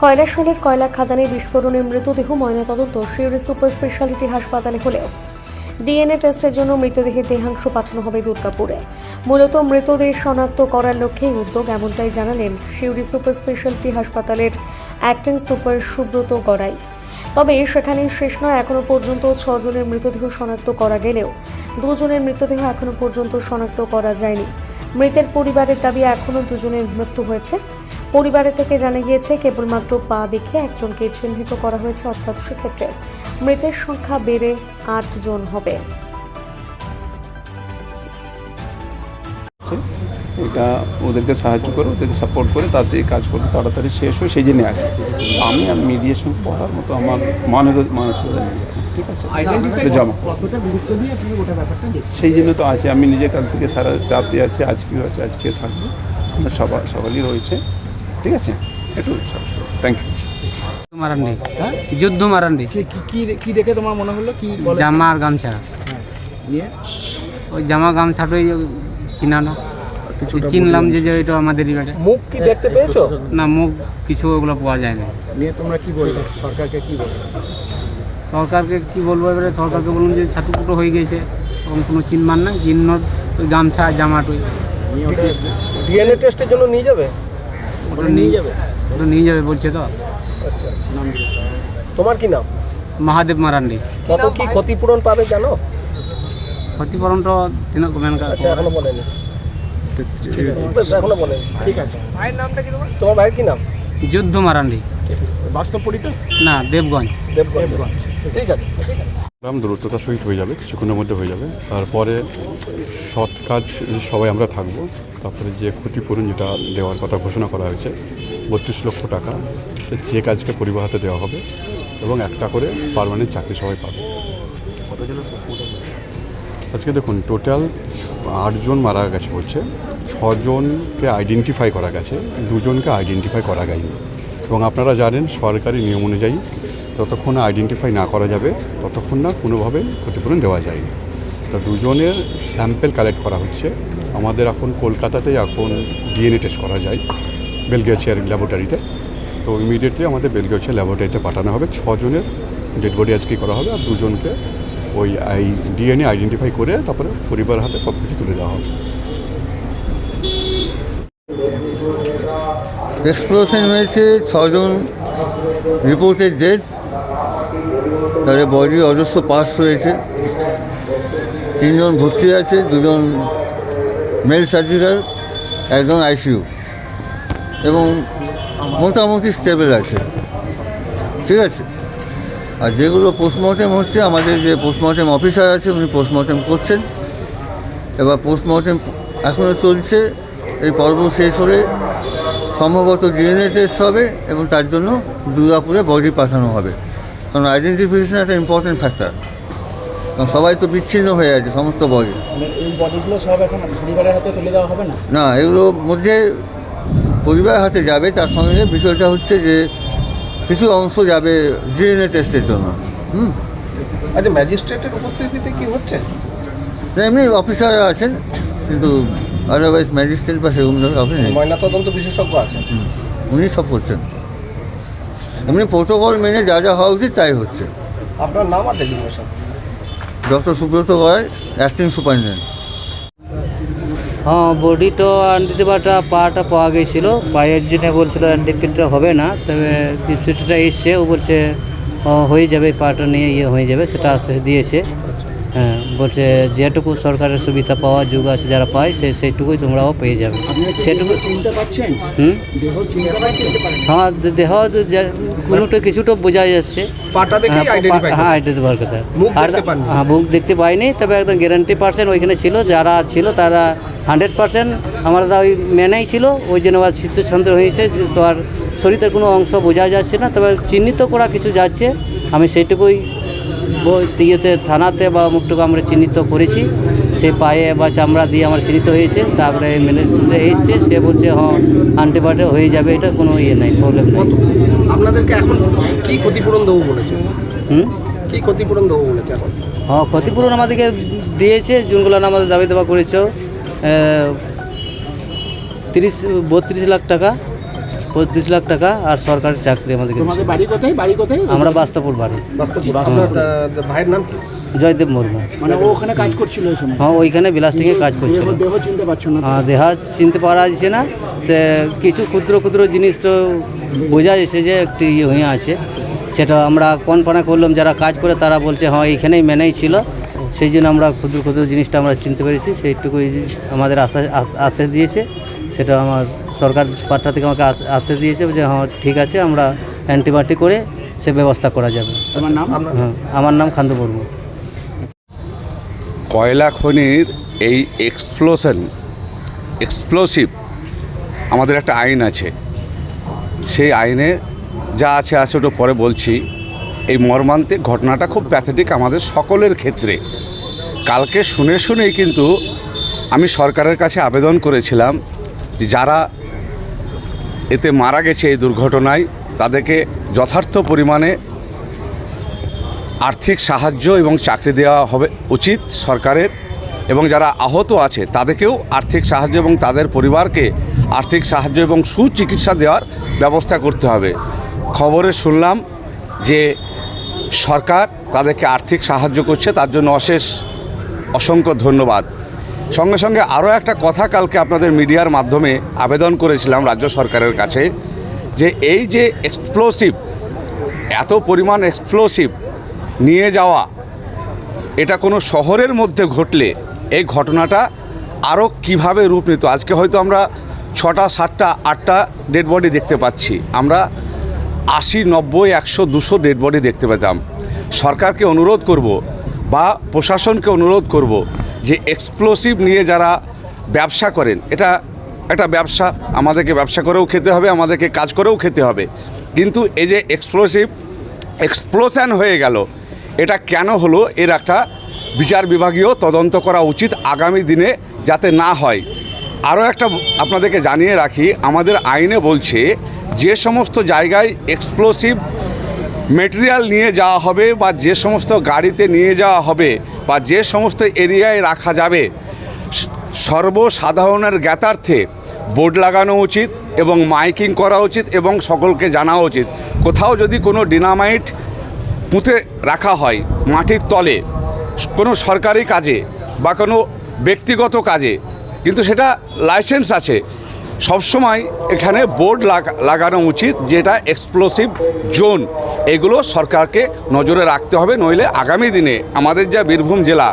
কয়লাশালের কয়লা খাদানে বিস্ফোরণে মৃতদেহ ময়নাতদন্ত শিউরি সুপার স্পেশালিটি হাসপাতালে হলেও। ডিএনএ টেস্টের জন্য মৃতদেহের দেহাংশ পাঠানো হবে দুর্গাপুরে। মূলত মৃতদেহ শনাক্ত করার লক্ষ্যে এই উদ্যোগ এমনটাই জানালেন শিউরি সুপার স্পেশালিটি হাসপাতালের অ্যাক্টিং সুপার সুব্রত গড়াই। তবে সেখানে শেষ নয় এখনও পর্যন্ত ছজনের মৃতদেহ শনাক্ত করা গেলেও দুজনের মৃতদেহ এখনও পর্যন্ত শনাক্ত করা যায়নি। মৃতের পরিবারের দাবি এখনও দুজনের মৃত্যু হয়েছে। পরিবারের থেকে জানা গিয়েছে কেবলমাত্র পা দেখে একজনকে চিহ্নিত করা হয়েছে অর্থাৎ সেক্ষেত্রে মৃতের সংখ্যা বেড়ে আট জন হবে। এটা ওদেরকে সাহায্য করে ওদেরকে সাপোর্ট করে তাড়াতাড়ি কাজ করতে তাড়াতাড়ি শেষ হয় সেই জন্য আছে আমি আর মিডিয়েশন পড়ার মতো আমার মনের মানসিকতা ঠিক আছে? জমা। সেই জন্য তো আছে। আমি নিজে কাল থেকে সারা রাতে আছি আজকেও আছে আজকে থাকব। আচ্ছা সবার সকালই রয়েছে। ঠিক আছে? একটু থ্যাংক ইউ মারান্ডি হ্যাঁ? যুদ্ধ মারান্ডি। কি কি- কি কি দেখে তোমার মনে হলো? কি জামা আর গামছা। হ্যাঁ নিয়ে? ওই জামা গামছাটাই চিনানো। চিনলাম যে যে এটা আমাদেরই বেটে মুখ কি দেখতে পেয়েছ? না মুখ কিছু ওগুলো পাওয়া যায় না নিয়ে তোমরা কি বলবে? সরকারকে কি বলবে? সরকারকে কি বলব এবারে? সরকারকে বলুন যে ছাতুকুটো হয়ে গেছে। ওরকম কোনো চিনমান না চিহ্ন ওই গামছা আর জামাটুই। নিয়ে ওটা ডিএনএ টেস্টের জন্য নিয়ে যাবে? ওটা নিয়ে যাবে? ওটা নিয়ে যাবে বলছে তো। আচ্ছা নাম তোমার কি নাম? মহাদেব মারান্ডি। কত কি ক্ষতিপূরণ পাবে জানো? ক্ষতিপূরণটা তিনক মেনকা আচ্ছা এখনও বলেনি। বেশ, এখনও বলেনি। ঠিক আছে। তোমার? ভাইয়ের কি নাম? যুদ্ধ মারান্ডি। বাস্তব পরিচয় না দেবগঞ্জ। দেবগঞ্জ। ঠিক আছে। গ্রাম দ্রুততার সহিত হয়ে যাবে, কিছুক্ষণের মধ্যে হয়ে যাবে। তারপরে সৎ কাজ সবাই আমরা থাকব। তারপরে যে ক্ষতিপূরণ যেটা দেওয়ার কথা ঘোষণা করা হয়েছে, বত্রিশ লক্ষ টাকা যে কাজকে পরিবার হাতে দেওয়া হবে এবং একটা করে পারমানেন্ট চাকরি সবাই পাবে। আজকে দেখুন, টোটাল আটজন মারা গেছে বলছে। ছজনকে আইডেন্টিফাই করা গেছে, দুজনকে আইডেন্টিফাই করা যায়নি। এবং আপনারা জানেন, সরকারি নিয়ম অনুযায়ী যতক্ষণ আইডেন্টিফাই না করা যাবে, ততক্ষণ না কোনোভাবে ক্ষতিপূরণ দেওয়া যায়নি। তা দুজনের স্যাম্পেল কালেক্ট করা হচ্ছে। আমাদের এখন কলকাতাতে এখন ডিএনএ টেস্ট করা যায়, বেলগেছিয়ার ল্যাবরেটরিতে তো ইমিডিয়েটলি আমাদের বেলগেছিয়া ল্যাবরেটরিতে পাঠানো হবে। ছজনের ডেড বডি আজকে করা হবে আর দুজনকে ওই আই ডিএনএ আইডেন্টিফাই করে তারপরে পরিবার হাতে সব কিছু তুলে দেওয়া হবে। এক্সপ্লোশন হয়েছে, ছজন রিপোর্টেড ডেড তাদের বডি অজস্র পাস রয়েছে। তিনজন ভর্তি আছে, দুজন মেল সার্জিক্যাল, একজন আইসিইউ এবং মোটামুটি স্টেবল আছে। ঠিক আছে? আর যেগুলো পোস্টমর্টেম হচ্ছে, আমাদের যে পোস্টমর্টেম অফিসার আছে, উনি পোস্টমর্টেম করছেন। এবার পোস্টমর্টেম এখনও চলছে, এই পর্ব শেষ হলে সম্ভবত ডিএনএ টেস্ট হবে এবং তার জন্য দুর্গাপুরে বডি পাঠানো হবে। কারণ আইডেন্টিফিকেশন একটা ইম্পর্টেন্ট ফ্যাক্টর কারণ সবাই তো বিচ্ছিন্ন হয়ে আছে সমস্ত বডি মানে এই বডিগুলো সব এখন পরিবারের হাতে তুলে দেওয়া হবে না? না এগুলোর মধ্যে পরিবারের হাতে যাবে তার সঙ্গে বিষয়টা হচ্ছে যে কিছু অংশ যাবে ডিএনএ টেস্টের জন্য। হুম? আচ্ছা ম্যাজিস্ট্রেটের উপস্থিতিতে কি হচ্ছে? এমনি অফিসাররা আছেন কিন্তু আদারওয়াইজ ম্যাজিস্ট্রেট বা সেরকম ধরনের অফিস নেই। ময়নাতদন্ত বিশেষজ্ঞ আছেন? উনি সব করছেন। এমনি প্রোটোকল মেনে যা যা হওয়া উচিত তাই হচ্ছে। আপনার নাম আর designation doctor Subrata Ray acting superintendent. হ্যাঁ বডিটা অ্যান্টিবায়োটা পাটা পাওয়া গেছিল পায়ের জন্য বলছিল অ্যান্টিবায়োটিকটা হবে না তবে ডিপসিটা এসছে ও বলছে হয়ে যাবে পাটা নিয়ে ইয়ে হয়ে যাবে সেটা আস্তে আস্তে দিয়েছে। হ্যাঁ বলছে যেটুকু সরকারের সুবিধা পাওয়া যুগ আছে যারা পায় সে সেইটুকুই তোমরাও পেয়ে যাবে। সেটুকু চিনতে হুম? হ্যাঁ দেহ কোনোটা কিছুটা বোঝা যাচ্ছে। পাটা হ্যাঁ, আইডেন্টিফাই হ্যাঁ আইডেন্টিফাই কথা আর দেখতে হ্যাঁ মুখ দেখতে পাইনি তবে একদম গ্যারান্টি পার্সেন্ট ওইখানে ছিল যারা ছিল তারা হান্ড্রেড পার্সেন্ট আমার আমরা ওই মেনেই ছিল ওই জন্য আবার চিত্তছন্দ্র হয়েছে তো আর শরীরের কোনো অংশ বোঝা যাচ্ছে না তবে চিহ্নিত করা কিছু যাচ্ছে আমি সেইটুকুই ইয়েতে থানাতে বা মুখটুকু আমরা চিহ্নিত করেছি। সে পায়ে বা চামড়া দিয়ে আমার চিহ্নিত হয়েছে। তারপরে ম্যানেজমেন্টে এসছে সে বলছে হ্যাঁ অ্যান্টিবায়োটিক হয়ে যাবে এটা কোনো ইয়ে নাই প্রবলেম নেই। আপনাদেরকে এখন কি ক্ষতিপূরণ দেবো বলেছে? হুম? কি ক্ষতিপূরণ দেবো বলেছে এখন? হ্যাঁ ক্ষতিপূরণ আমাদেরকে দিয়েছে যোনগুলো আমাদের দাবি দেওয়া করেছে তিরিশ বত্রিশ লাখ টাকা। পঁয়ত্রিশ লাখ টাকা আর সরকারি চাকরি আমাদেরকে তোমাদের বাড়ি কোথায়? বাড়ি কোথায়? আমরা বাস্তবপুর বাড়ি। বাস্তব ভাইয়ের নাম কি? জয়দেব মুর্মু। মানে ও ওখানে কাজ করছিল ওই সময়? হ্যাঁ ওইখানে বিলাস্টিংয়ে কাজ করছিল। দেহ চিনতে পারছ না হ্যাঁ দেহা চিনতে পারা যাচ্ছে না। তো কিছু ক্ষুদ্র ক্ষুদ্র জিনিস তো বোঝা যাচ্ছে যে একটি ইয়ে হয়ে আছে। সেটা আমরা কনফানা করলাম যারা কাজ করে তারা বলছে হ্যাঁ এইখানেই মেনেই ছিল। সেই জন্য আমরা ক্ষুদ্র ক্ষুদ্র জিনিসটা আমরা চিনতে পেরেছি। সেইটুকুই আমাদের আস্থা আস্থা দিয়েছে। সেটা আমার সরকার পাট্টা থেকে আমাকে আস- আস্থা দিয়েছে যে হ্যাঁ ঠিক আছে আমরা অ্যান্টিবায়োটিক করে সে ব্যবস্থা করা যাবে। তোমার নাম? হ্যাঁ আমার নাম খান্দু বর্মু কয়লা খনির এই এক্সপ্লোশন এক্সপ্লোসিভ আমাদের একটা আইন আছে। সেই আইনে যা আছে আছে ওটা পরে বলছি। এই মর্মান্তিক ঘটনাটা খুব প্যাথেটিক আমাদের সকলের ক্ষেত্রে। কালকে শুনে শুনেই কিন্তু আমি সরকারের কাছে আবেদন করেছিলাম যে যারা এতে মারা গেছে এই দুর্ঘটনায় তাদেরকে যথার্থ পরিমাণে আর্থিক সাহায্য এবং চাকরি দেওয়া হবে উচিত সরকারের এবং যারা আহত আছে তাদেরকেও আর্থিক সাহায্য এবং তাদের পরিবারকে আর্থিক সাহায্য এবং সুচিকিৎসা দেওয়ার ব্যবস্থা করতে হবে। খবরে শুনলাম যে সরকার তাদেরকে আর্থিক সাহায্য করছে, তার জন্য অশেষ অসংখ্য ধন্যবাদ। সঙ্গে সঙ্গে আরও একটা কথা কালকে আপনাদের মিডিয়ার মাধ্যমে আবেদন করেছিলাম রাজ্য সরকারের কাছে, যে এই যে এক্সপ্লোসিভ এত পরিমাণ এক্সপ্লোসিভ নিয়ে যাওয়া, এটা কোনো শহরের মধ্যে ঘটলে এই ঘটনাটা আরও কীভাবে রূপ নিত আজকে হয়তো আমরা ছটা, সাতটা, আটটা ডেড বডি দেখতে পাচ্ছি। আমরা আশি, নব্বই, একশো, দুশো ডেড বডি দেখতে পেতাম। সরকারকে অনুরোধ করব বা প্রশাসনকে অনুরোধ করব যে এক্সপ্লোসিভ নিয়ে যারা ব্যবসা করেন, এটা একটা ব্যবসা, আমাদেরকে ব্যবসা করেও খেতে হবে, আমাদেরকে কাজ করেও খেতে হবে। কিন্তু এই যে এক্সপ্লোসিভ এক্সপ্লোশন হয়ে গেল, এটা কেন হলো? এর একটা বিচার বিভাগীয় তদন্ত করা উচিত আগামী দিনে যাতে না হয়। আরও একটা আপনাদেরকে জানিয়ে রাখি, আমাদের আইনে বলছে, যে সমস্ত জায়গায় এক্সপ্লোসিভ মেটেরিয়াল নিয়ে যাওয়া হবে বা যে সমস্ত গাড়িতে নিয়ে যাওয়া হবে বা যে সমস্ত এরিয়ায় রাখা যাবে সর্বসাধারণের জ্ঞাতার্থে বোর্ড লাগানো উচিত এবং মাইকিং করা উচিত এবং সকলকে জানা উচিত। কোথাও যদি কোনো ডিনামাইট পুঁতে রাখা হয় মাটির তলে, কোনো সরকারি কাজে বা কোনো ব্যক্তিগত কাজে, কিন্তু সেটা লাইসেন্স আছে সবসময় এখানে বোর্ড লাগানো উচিত যেটা এক্সপ্লোসিভ জোন। এগুলো সরকারকে নজরে রাখতে হবে, নইলে আগামী দিনে আমাদের যা বীরভূম জেলা,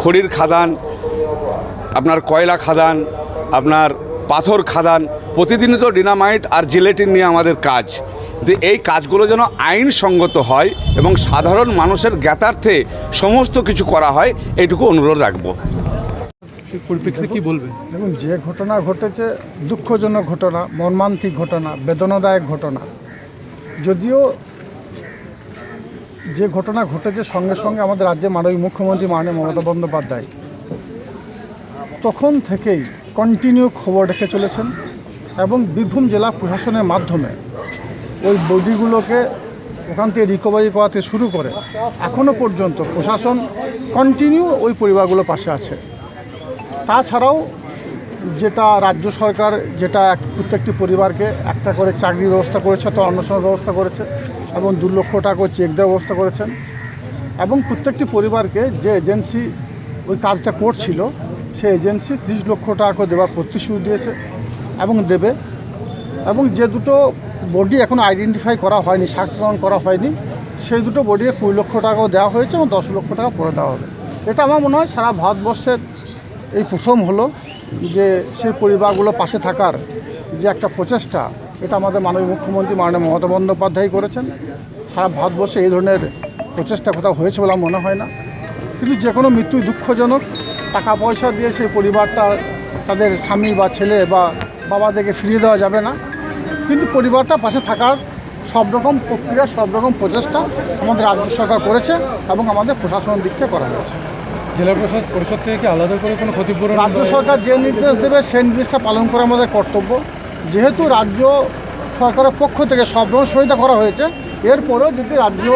খড়ির খাদান, আপনার কয়লা খাদান, আপনার পাথর খাদান, প্রতিদিনই তো ডিনামাইট আর জিলেটিন নিয়ে আমাদের কাজ। যে এই কাজগুলো যেন আইনসঙ্গত হয় এবং সাধারণ মানুষের জ্ঞাতার্থে সমস্ত কিছু করা হয়, এইটুকু অনুরোধ রাখব। দেখুন যে ঘটনা ঘটেছে দুঃখজনক ঘটনা মর্মান্তিক ঘটনা বেদনাদায়ক ঘটনা। যদিও যে ঘটনা ঘটেছে সঙ্গে সঙ্গে আমাদের রাজ্যের মাননীয় মুখ্যমন্ত্রী মাননীয় মমতা বন্দ্যোপাধ্যায় তখন থেকেই কন্টিনিউ খবর রেখে চলেছেন এবং বীরভূম জেলা প্রশাসনের মাধ্যমে ওই বডিগুলোকে ওখান থেকে রিকভারি করাতে শুরু করে এখনও পর্যন্ত প্রশাসন কন্টিনিউ ওই পরিবারগুলো পাশে আছে। তাছাড়াও যেটা রাজ্য সরকার যেটা প্রত্যেকটি পরিবারকে একটা করে চাকরির ব্যবস্থা করেছে তো অন্নশনের ব্যবস্থা করেছে এবং দু লক্ষ টাকা চেক দেওয়ার ব্যবস্থা করেছেন। এবং প্রত্যেকটি পরিবারকে যে এজেন্সি ওই কাজটা করছিল, সেই এজেন্সি ত্রিশ লক্ষ টাকা দেওয়ার প্রতিশ্রুতি দিয়েছে এবং দেবে। এবং যে দুটো বডি এখনও আইডেন্টিফাই করা হয়নি সাক্ষীকরণ করা হয়নি, সেই দুটো বডিকে কুড়ি লক্ষ টাকাও দেওয়া হয়েছে এবং দশ লক্ষ টাকা পরে দেওয়া হবে। এটা আমার মনে হয় সারা ভারতবর্ষের এই প্রথম হলো যে সেই পরিবারগুলো পাশে থাকার যে একটা প্রচেষ্টা, এটা আমাদের মাননীয় মুখ্যমন্ত্রী মাননীয় মমতা বন্দ্যোপাধ্যায় করেছেন। সারা ভারতবর্ষে এই ধরনের প্রচেষ্টা কোথাও হয়েছে বলে মনে হয় না। কিন্তু যে কোনো মৃত্যুই দুঃখজনক, টাকা পয়সা দিয়ে সেই পরিবারটা তাদের স্বামী বা ছেলে বা বাবাদেরকে ফিরিয়ে দেওয়া যাবে না। কিন্তু পরিবারটা পাশে থাকার সব রকম প্রক্রিয়া, সব রকম প্রচেষ্টা আমাদের রাজ্য সরকার করেছে এবং আমাদের প্রশাসনের দিক থেকে করা হয়েছে। জেলা প্রশাসন পরিষদ থেকে কি আলাদা করে কোনো ক্ষতিপূরণ রাজ্য সরকার যে নির্দেশ দেবে সেই নির্দেশটা পালন করা আমাদের কর্তব্য। যেহেতু রাজ্য সরকারের পক্ষ থেকে সব রকম সহায়তা করা হয়েছে এরপরেও যদি রাজ্য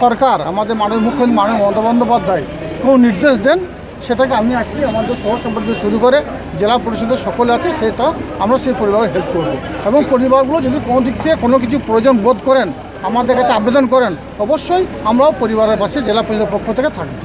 সরকার আমাদের মাননীয় মুখ্যমন্ত্রী মাননীয় মমতা বন্দ্যোপাধ্যায় কোনো নির্দেশ দেন সেটাকে আমি আছি আমাদের সহ সম্পর্কে শুরু করে জেলা পরিষদের সকলে আছে সেটা আমরা সেই পরিবারের হেল্প করব। এবং পরিবারগুলো যদি কোনো দিক থেকে কোনো কিছু প্রয়োজন বোধ করেন আমাদের কাছে আবেদন করেন অবশ্যই আমরাও পরিবারের পাশে জেলা পরিষদের পক্ষ থেকে থাকব।